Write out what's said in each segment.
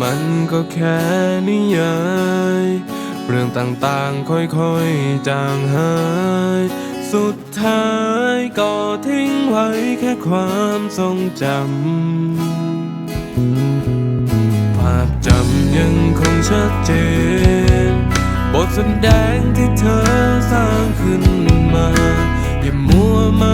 มันก็แค่นิยายเรื่องต่างๆค่อยๆจางหาย สุดท้ายก็ทิ้งไว้แค่ความทรงจำภาพจำยังคงชัดเจน บทแสดงที่เธอสร้างขึ้นมา อย่ามัวมา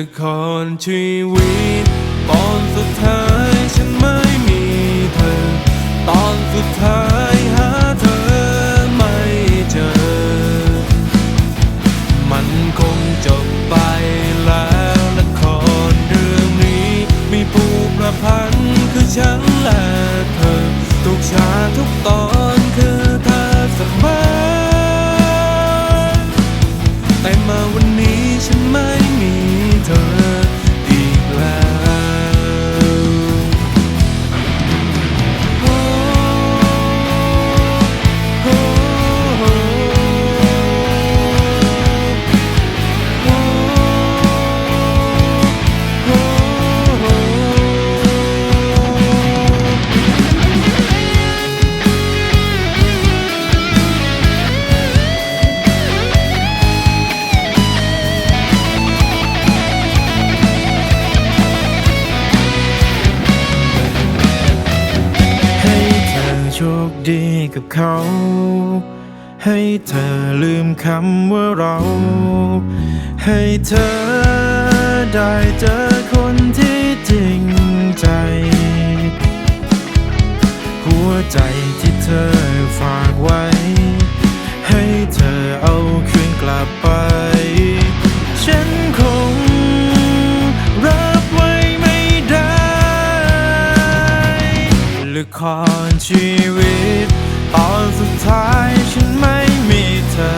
ละครชีวิต ตอนสุดท้ายฉันไม่มีเธอ ดีกับเขา ให้เธอลืมคำว่าเรา ให้เธอได้เจอคนที่จริงใจ หัวใจที่เธอฝากไว้ ให้เธอเอาคืนกลับไป ฉันคงรับไว้ไม่ได้ละครชี วิต ตอนสุดท้ายฉันไม่มีเธอ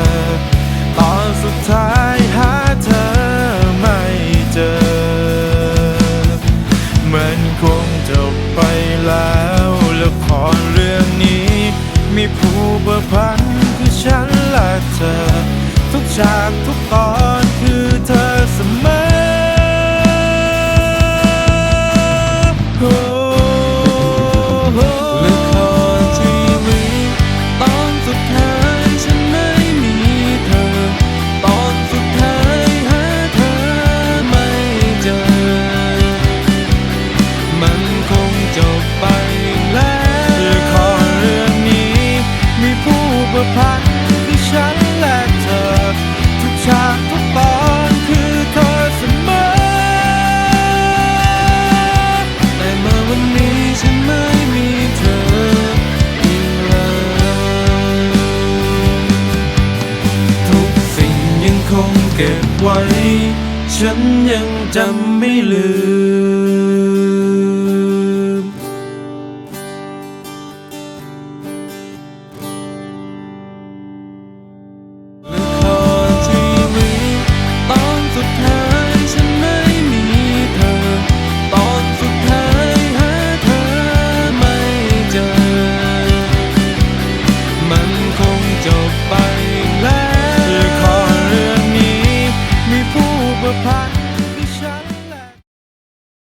ตอนสุดท้ายหาเธอไม่เจอ มันคงจบไปแล้วละครเรื่องนี้ มีผู้ประพันธ์คือฉันและเธอ ทุกฉากทุกตอนคือเธอ เก็บไว้ ฉันยังจำไม่ลืม